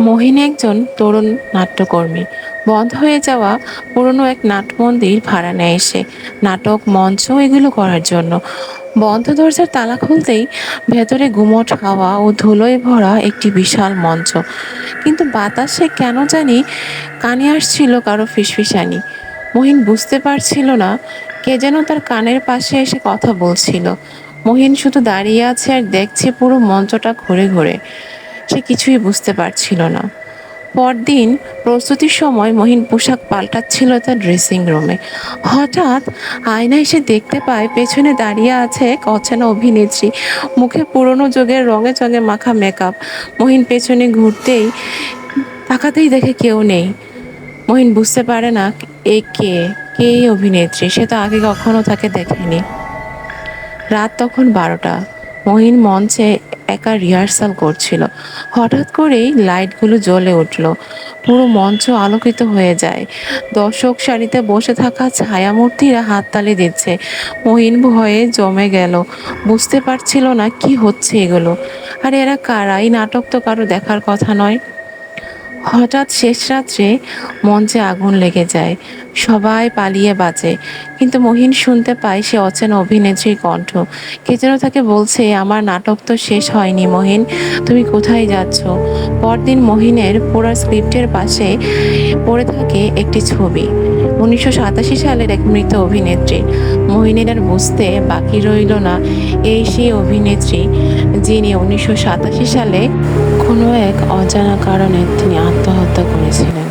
মোহিনী একজন তরুণ নাট্যকর্মী। বন্ধ হয়ে যাওয়া পুরনো এক নাটমন্দির ভাড়া নেয় সে। নাটক, মঞ্চ এগুলো করার জন্য। বন্ধ দরজার তালা খুলতেই ভেতরে গুমট হাওয়া ও ধুলোয় ভরা একটি বিশাল মঞ্চ। কিন্তু বাতাসে কেন জানি কানে আসছিল কারও ফিসফিসানি। মহিন বুঝতে পারছিল না কে যেন তার কানের পাশে এসে কথা বলছিল। মহিন শুধু দাঁড়িয়ে আছে আর দেখছে পুরো মঞ্চটা ঘুরে ঘুরে। সে কিছুই বুঝতে পারছিল না। পরদিন প্রস্তুতির সময় মহিন পোশাক পাল্টাচ্ছিল তার ড্রেসিং রুমে হঠাৎ আয়নায় সে দেখতে পায় পেছনে দাঁড়িয়ে আছে এক অচেনা অভিনেত্রী। মুখে পুরনো যুগের রঙে চঙে মাখা মেকআপ মহিন পেছনে ঘুরতেই তাকাতেই দেখে কেউ নেই। মহিন বুঝতে পারে না এ কে কে অভিনেত্রী? সে তো আগে কখনো তাকে দেখেনি। রাত তখন বারোটা। মহিন মঞ্চে একা রিহার্সাল করছিল। হঠাৎ করেই লাইটগুলো জ্বলে উঠল। পুরো মঞ্চ আলোকিত হয়ে যায়। দর্শক সারিতে বসে থাকা ছায়ামূর্তিরা হাততালি দিচ্ছে। মহিন ভয়ে জমে গেল। বুঝতে পারছিল না কি হচ্ছে এগুলো। আর এরা কারা? এই নাটক তো কারও দেখার কথা নয়। হঠাৎ শেষ রাত্রে মঞ্চে আগুন লেগে যায়, সবাই পালিয়ে বাঁচে কিন্তু মহিন শুনতে পায় সে অচেন অভিনেত্রীর কণ্ঠ। কে যেন তাকে বলছে, আমার নাটক তো শেষ হয়নি মহিন, তুমি কোথায় যাচ্ছ? পরদিন মহিনের পুরা স্ক্রিপ্টের পাশে পড়ে থাকে একটি ছবি। উনিশশো সাতাশি সালের এক মৃত অভিনেত্রী। মহিনের আর বুঝতে বাকি রইল না এই সেই অভিনেত্রী যিনি উনিশশো সাতাশি সালে কোনো এক অজানা কারণে তিনি আত্মহত্যা করেছিলেন।